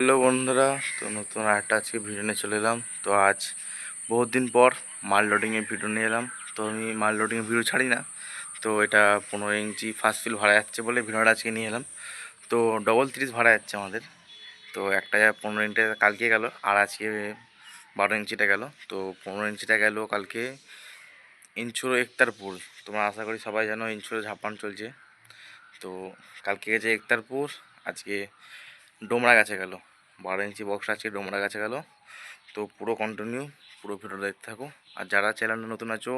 Hello বন্ধুরা, তো নতুন আরেকটা আজকে ভিডিও নিয়ে চলে এলাম। তো আজ বহুত দিন পর মাল লোডিংয়ের ভিডিও নিয়ে এলাম। তো আমি মাল লোডিংয়ের ভিডিও ছাড়ি না। তো এটা পনেরো ইঞ্চি ফার্স্ট ফিল ভাড়া যাচ্ছে বলে ভিডিওটা আজকে নিয়ে এলাম। তো ডবল তিরিশ ভাড়া যাচ্ছে আমাদের। তো একটা পনেরো ইঞ্চিটা কালকে গেল, আর আজকে বারো ইঞ্চিটা গেল। তো পনেরো ইঞ্চিটা গেল কালকে ইঞ্চুরো একতারপুর তোমরা আশা করি সবাই জানো ইঞ্চুরো ঝাপান চলছে। তো কালকে গেছে একতারপুর আজকে ডোমরা গাছে গেল। বারো ইঞ্চি বক্স আছে ডোমরা গাছে গেল। তো পুরো কন্টিনিউ পুরো ভিডিও দেখতে থাকো। আর যারা চ্যানেলে নতুন আছো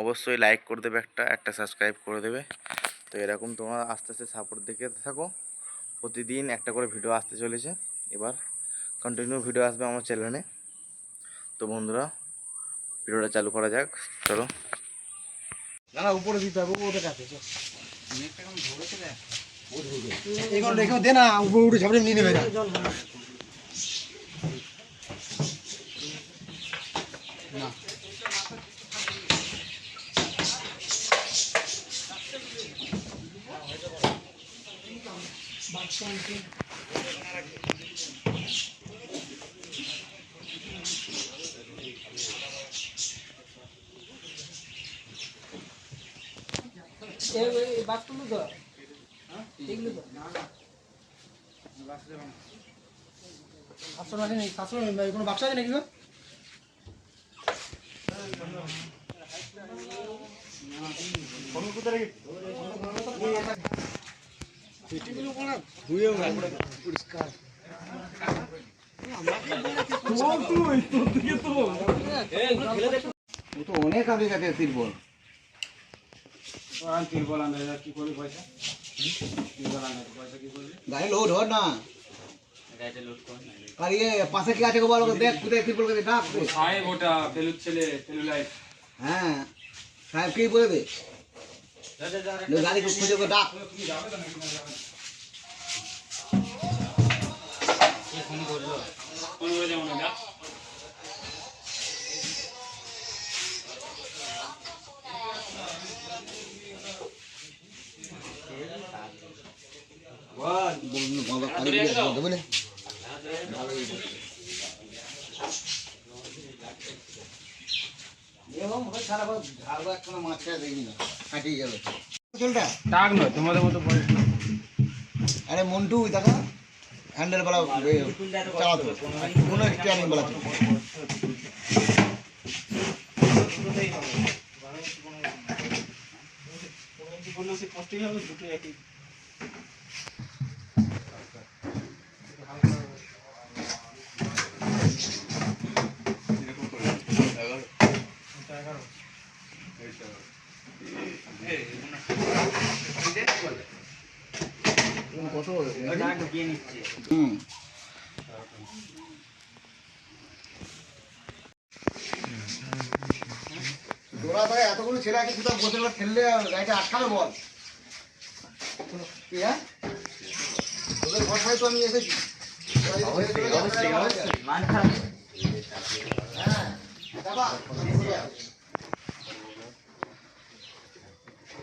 অবশ্যই লাইক করে দেবে একটা একটা সাবস্ক্রাইব করে দেবে। তো এরকম তোমরা আস্তে আস্তে সাপোর্ট দেখে থাকো। প্রতিদিন একটা করে ভিডিও আসতে চলেছে। এবার কন্টিনিউ ভিডিও আসবে আমার চ্যানেলে তো বন্ধুরা ভিডিওটা চালু করা যাক। চলো। না না উপরে দিতে হবে ওদের কাছে এগুলো রেখেও দে না উপরে উঠে ঝাপড়ে নিয়ে নেবে না। না। শাসন আছে নাকি শাসন কোনো বাক্স আছে নাকি গো? ও তো অনেক আগে গেছে তিরপল গাড়ি লোড হর না। আর ইয়ে পাশে কি আছে গো বলো দেখ কোথায় কি বলবে ডাক। সাহেব ওটা ফেলুর ছেলে ফেলু লাইফ হ্যাঁ সাহেব কি বলে দে গাড়ি খুঁজে ডাক নয় তোমাদের মতো বয়স না। আরে মন্টু দেখা হ্যান্ডেল বলা চালাতো কোনো স্টিয়ারিং বলা ছিল কত ভাই এতগুলো ছেলে আছে কোথাও বসে খেললে গাড়িটা আটকাবে বল হ্যাঁ তোদের ভরসায় তো আমি এসেছি হ্যাঁ,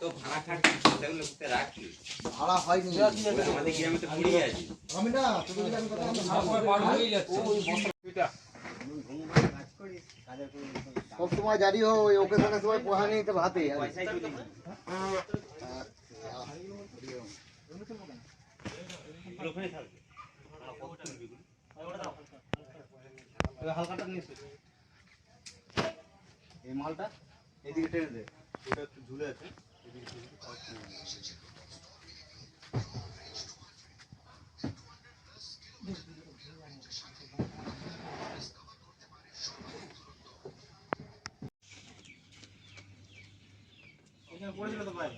তো- ভাড়া হয়নি না তোদের কাছে আমি কথা বলতে সব সময় জারি হো ওই ওকেশনের সময় পোহা নিয়ে তো ভাতে। এই মালটা এদিকে টেনে দে। এটা একটু ঝুলে আছে। এখানে পড়েছিল তো পায়ে